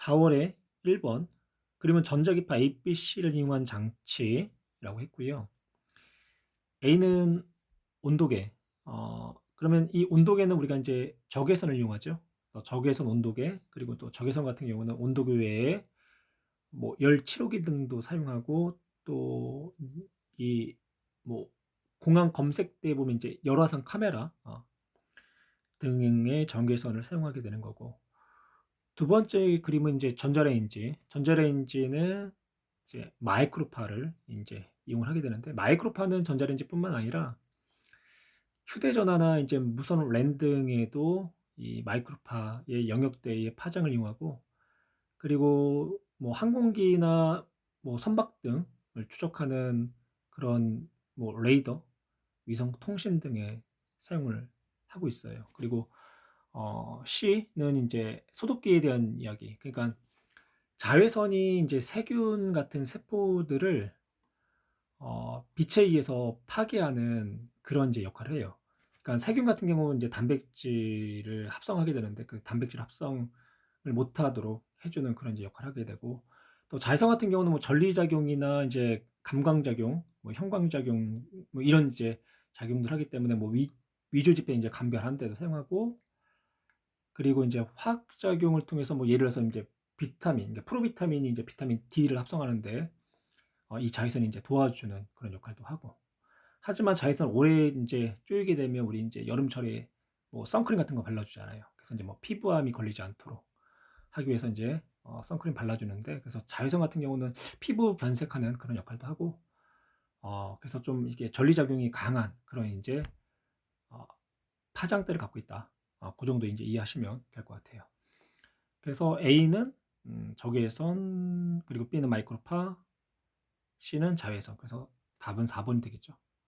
4월에 1번 그림은 전자기파 ABC를 이용한 장치라고 했고요. A는 온도계. 어, 그러면 이 온도계는 우리가 이제 적외선을 이용하죠. 적외선 온도계 그리고 또 적외선 같은 경우는 온도계 외에 뭐 열 치료기 등도 사용하고 또 이 뭐 공항 검색대에 보면 이제 열화상 카메라 어, 등의 전개선을 사용하게 되는 거고 두 번째 그림은 이제 전자레인지. 전자레인지는 이제 마이크로파를 이제 이용을 하게 되는데 마이크로파는 전자레인지뿐만 아니라 휴대전화나 이제 무선 랜 등에도 이 마이크로파의 영역대의 파장을 이용하고 그리고 뭐 항공기나 뭐 선박 등을 추적하는 그런 뭐 레이더, 위성 통신 등에 사용을 하고 있어요. 그리고 어, C는 이제 소독기에 대한 이야기. 그러니까 자외선이 이제 세균 같은 세포들을 어, 빛에 의해서 파괴하는 그런 이제 역할을 해요. 그러니까 세균 같은 경우는 이제 단백질을 합성하게 되는데 그 단백질 합성을 못하도록 해주는 그런 이제 역할을 하게 되고 또 자외선 같은 경우는 뭐 전리작용이나 이제 감광작용, 뭐 형광작용 뭐 이런 이제 작용들 하기 때문에 뭐 위, 위조 지폐 이제 감별하는 데도 사용하고 그리고 이제 화학작용을 통해서 뭐 예를 들어서 이제 비타민, 그러니까 프로비타민이 이제 비타민 D를 합성하는데 어, 이 자외선이 이제 도와주는 그런 역할도 하고 하지만 자외선 오래 이제 쪼이게 되면 우리 이제 여름철에 뭐 선크림 같은 거 발라주잖아요. 그래서 이제 뭐 피부암이 걸리지 않도록 하기 위해서 이제 어, 선크림 발라주는데 그래서 자외선 같은 경우는 피부 변색하는 그런 역할도 하고 어, 그래서 좀 이게 전리작용이 강한 그런 이제 어, 파장대를 갖고 있다. 어, 그 정도 이제 이해하시면 될 것 같아요. 그래서 A는 음, 적외선 그리고 B는 마이크로파 C는 자외선 그래서 답은 4번이 되겠죠.